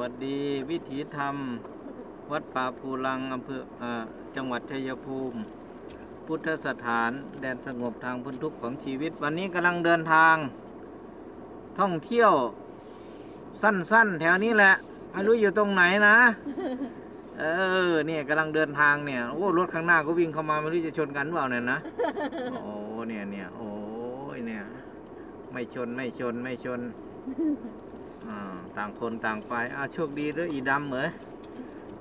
วัสดีวิถีธรรม วัดป่าภูลังอำเภออจังหวัดชัยภูมิ พุทธสถานแดนสงบทางพ้นทุกข์ของชีวิต วันนี้กำลังเดินทาง ท่องเที่ยวสั้นๆ แถวนี้แหละ ไม่รู้อยู่ตรงไหนนะ เออเนี่ยกำลังเดินทางเนี่ยโอ้รถข้างหน้าก็วิ่งเข้ามาไม่รู้จะชนกันเปล่าเนี่ยนะโอ้เนี่ยเนี่ยโอ้ยเนี่ยไม่ชนไม่ชนไม่ชน ต่างคนต่างไปอ่าโชคดีด้วยอีดำเหมอ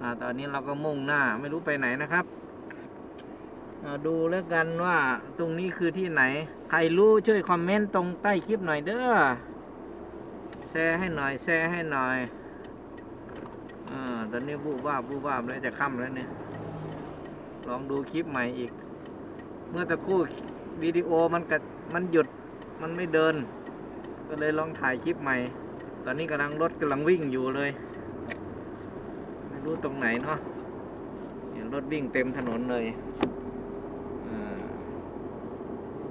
อ่าตอนนี้เราก็มุ่งหน้าไม่รู้ไปไหนนะครับดูแล้วกันว่าตรงนี้คือที่ไหน ใครรู้ช่วยคอมเมนต์ตรงใต้คลิปหน่อยเด้อแชร์ให้หน่อยแชร์ให้หน่อยอ่าตอนนี้บูบ้าบูบ้าแล้วจะค่ำแล้วเนี่ย ลองดูคลิปใหม่อีก เมื่อตะคู่วิดีโอมันกะมันหยุดมันไม่เดิน ก็เลยลองถ่ายคลิปใหม่ ตอนนี้กำลังรถกำลังวิ่งอยู่เลย ไม่รู้ตรงไหนเนาะเห็นรถวิ่งเต็มถนนเลย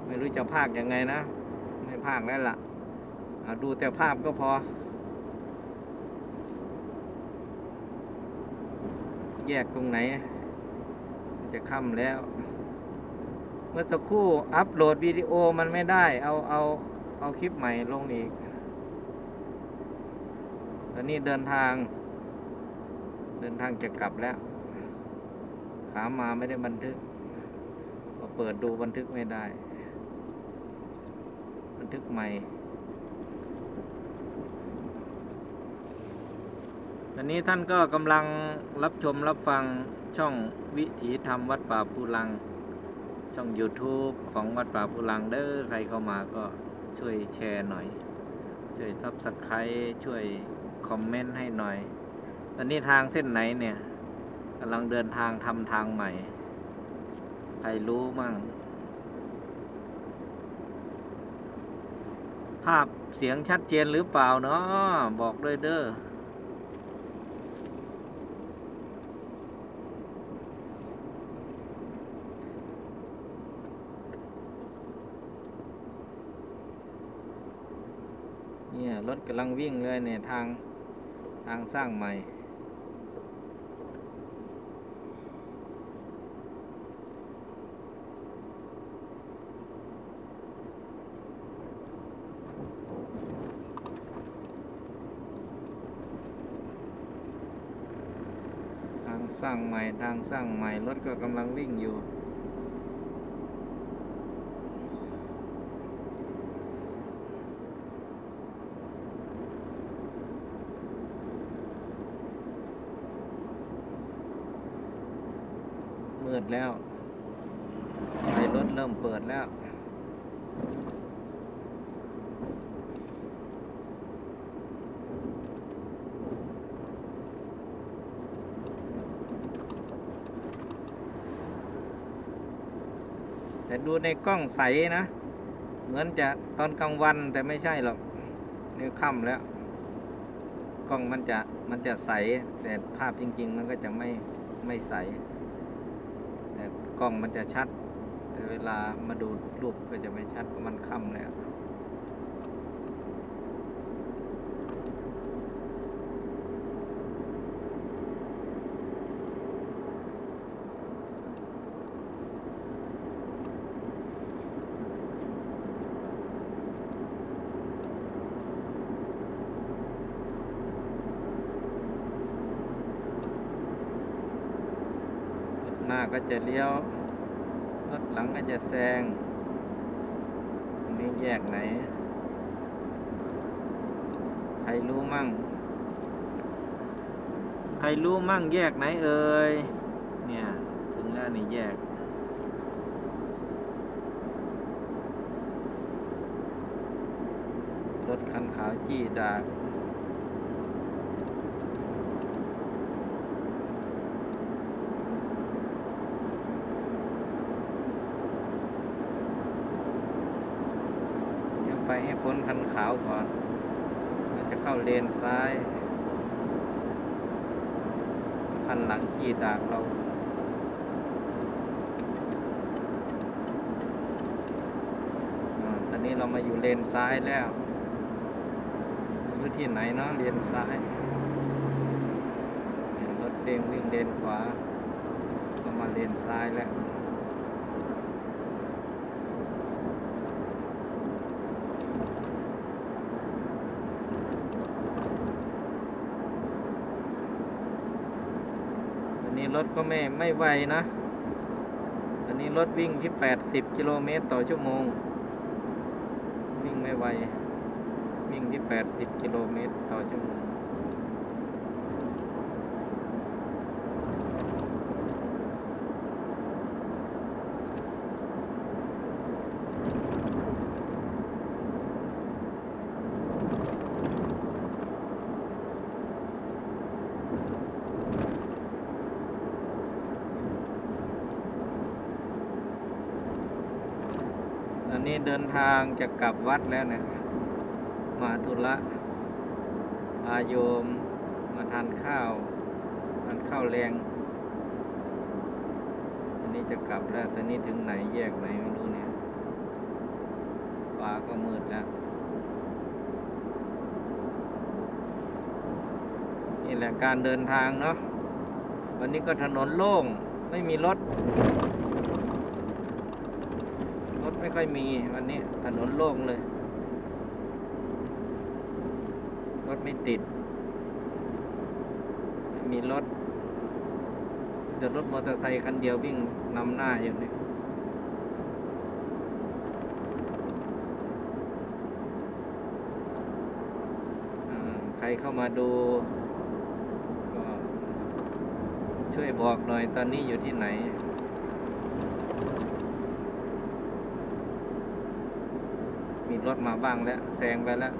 ไม่รู้จะพากยังไงนะ ไม่พากแล้วล่ะอ่าดูแต่ภาพก็พอ แยกตรงไหน จะค่ำแล้ว เมื่อสักครู่อัปโหลดวิดีโอมันไม่ได้ เอาเอาเอาคลิปใหม่ลงอีก อนนี้เดินทาง เดินทางจะกลับแล้ว ขามาไม่ได้บันทึกพอเปิดดูบันทึกไม่ได้ บันทึกใหม่ตอนนี้ท่านก็กำลังรับชมรับฟังช่องวิถีธรรมวัดป่าภูลัง ช่อง YouTube ของวัดป่าภูลังเด้อใครเข้ามาก็ช่วยแชร์หน่อย ช่วยซับสไครต์ช่วย คอมเมนต์ให้หน่อยตอนนี้ทางเส้นไหนเนี่ยกำลังเดินทางทำทางใหม่ ใครรู้มั่ง ภาพเสียงชัดเจนหรือเปล่าเนาะบอกด้วยเด้อเนี่ยรถกำลังวิ่งเลยเนี่ยทางางสร้างใหม่ ทางสร้างใหม่ ทางสร้างใหม่ รถก็กำลังวิ่งอยู่ มืดแล้วไฟรถเริ่มเปิดแล้ว แต่ดูในกล้องใสนะ เหมือนจะตอนกลางวันแต่ไม่ใช่หรอกนี่ค่ำแล้วกล้องมันจะมันจะใสแต่ภาพจริง ๆ มันก็จะไม่ไม่ใส่ กล้องมันจะชัด แต่เวลามาดูรูปก็จะไม่ชัดเพราะมันค่ำแล้ว รถ หน้าก็จะเลี้ยว รถหลังก็จะแซงตรงนี้แยกไหน ใครรู้มั่ง ใครรู้มั่งแยกไหนเอ่ย เนี่ย ถึงแล้วนี่แยก รถคันขาวจี้ดาก ไปให้พ้นคันขาวก่อนเราจะเข้าเลนซ้าย คันหลังขี่ดากเราตอนนี้เรามาอยู่เลนซ้ายแล้วไม่รู้ที่ไหนเนาะเลนซ้ายเองวิ่งเลนขวาก็มาเลนซ้ายแล้ว อันนี้ร ถก็ไม่ไม่ไวนะ อันนี้รถวิ่งที่ 80 กิโลเมตรต่อชั่วโมง วิ่งไม่ไว วิ่งที่ 80 กิโลเมตรต่อชั่วโมง อันนี้เดินทางจะกลับวัดแล้วนี่ยมาธุระอาโยมมาทานข้าวทานข้าวแรงอันนี้จะกลับแล้ว ตอนนี้ถึงไหนแยกไหนไม่รู้เนี่ยฟ้าก็มืดแล้ว นี่แหละการเดินทางเนาะ วันนี้ก็ถนนโล่ง ไม่มีรถ ไม่ค่อยมีวันนี้ถนนโล่งเลย รถไม่ติด มีรถจะรถมอเตอร์ไซค์คันเดียววิ่งนำหน้าอยู่เนี่ยใครเข้ามาดูก็ช่วยบอกหน่อยตอนนี้อยู่ที่ไหน มี รถมาบ้างแล้วแซงไปแล้ว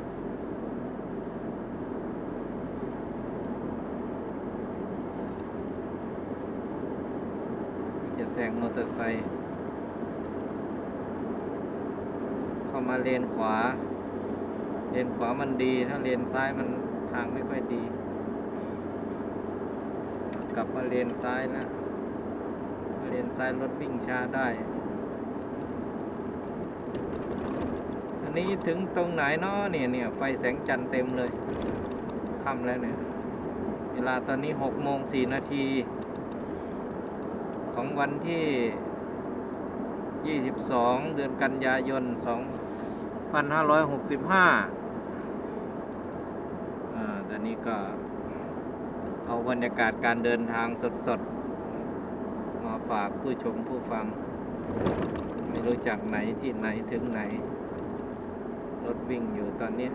จะแซงมอเตอร์ไซค์เข้ามาเลนขวา เลนขวามันดี ถ้าเลนซ้ายมันทางไม่ค่อยดี กลับมาเลนซ้ายแล้วเลนซ้ายรถวิ่งช้าได้ อันนี้ถึงตรงไหนเนาะเนี่ยเนี่ยไฟแสงจันทร์เต็มเลยค่ำแล้วเนี่ย เวลาตอนนี้หกโมงสี่นาที ของวันที่ 22 เดือนกันยายน 2565อ่าตอนนี้ก็เอาบรรยากาศการเดินทางสดๆ มาฝากผู้ชมผู้ฟัง ไม่รู้จากไหนที่ไหนถึงไหน ถวิ่งอยู่ตอนนี้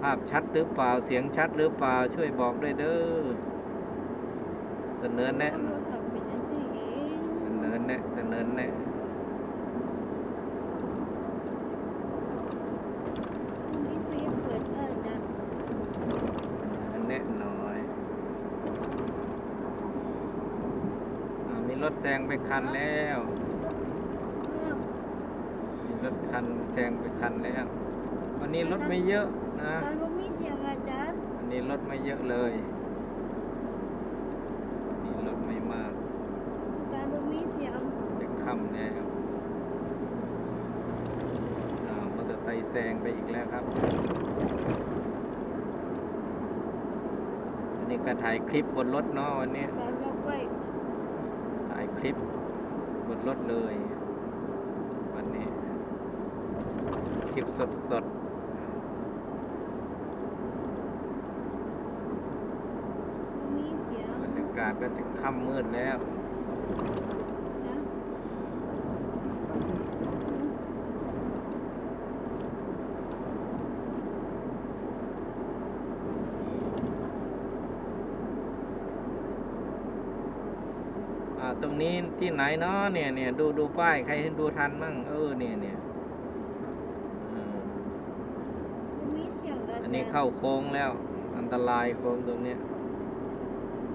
ภาพชัดหรือเปล่าเสียงชัดหรือเปล่าช่วยบอกด้วยเด้อเสนอแนะโทรศัพท์เป็นอันสี่เองเสนอแนะเสนอแนะนี่เพียงเปิดเออจัดเสนอแนะหน่อยอามีรถแซงไปคันแล้วอ้าวมี รถคันแซงไปคันแล้ววันนี้รถไม่เยอะนะการบ่มีเสียงอาจารย์วันนี้รถไม่เยอะเลยวันนี่รถไม่มากการบ่มีเสียงจะค่ำแล้วอ่ามอเตอร์ไซค์แซงไปอีกแล้วครับอันนี้ก็ถ่ายคลิปบนรถเนาะวันนี้การล็อกไว้ถ่ายคลิปบนรถเลย วันนี้ คลิปสดสดบ่มีเสียงๆบรรยากาศก็จะค่ำมืดแล้วนะอ่าตรงนี้ที่ไหนเนาะเนี่ยเนี่ยดูดูป้ายใครดูทันมั่งเออเนี่ยเนี่ยอืม บ่มีเสียงอาจารย์ อั นนี้เข้าโค้งแล้ว อันตรายโค้งตรงเนี้ย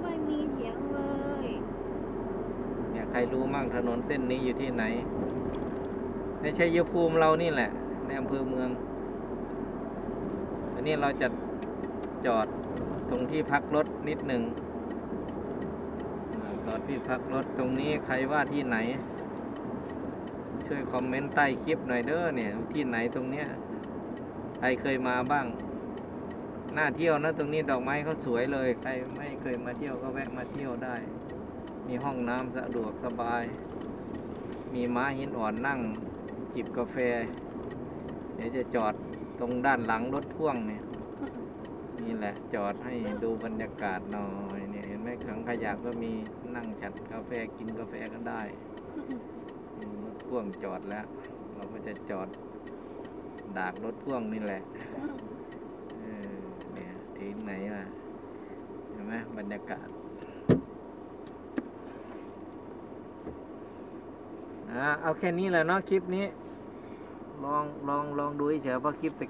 ไม่มีเสียงเลย เนี่ยใครรู้มั่งถนนเส้นนี้อยู่ที่ไหนในชัยภูมิเรานี่แหละ ในอำเภอเมืองอันนี้เราจะจอดตรงที่พักรถนิดหนึ่งอ่าจอดที่พักรถตรงนี้ใครว่าที่ไหน ช่วยคอมเมนต์ใต้คลิปหน่อยเด้อเนี่ย ที่ไหนตรงเนี้ยใครเคยมาบ้าง น่าเที่ยวนะตรงนี้ดอกไม้เขาสวยเลย ใครไม่เคยมาเที่ยวก็แวะมาเที่ยวได้ มีห้องน้ำสะดวกสบาย มีม้าหินอ่อนนั่งจิบกาแฟ เดี๋ยวจะจอดตรงด้านหลังรถพ่วงเนี่ยนี่แหละจอดให้ดูบรรยากาศหน่อยเนี่ยเห็นไหมขังขยะก็มีนั่งฉัดกาแฟกินกาแฟก็ได้รถพ่วงจอดแล้ว เราก็จะจอดดากรถพ่วงนี่แหละ ถึงไหนล่ะ เห็นไหมบรรยากาศอ่าเอาแค่นี้แหละเนาะคลิปนี้ ลองลองลองดูเฉยๆเพราะคลิปตะ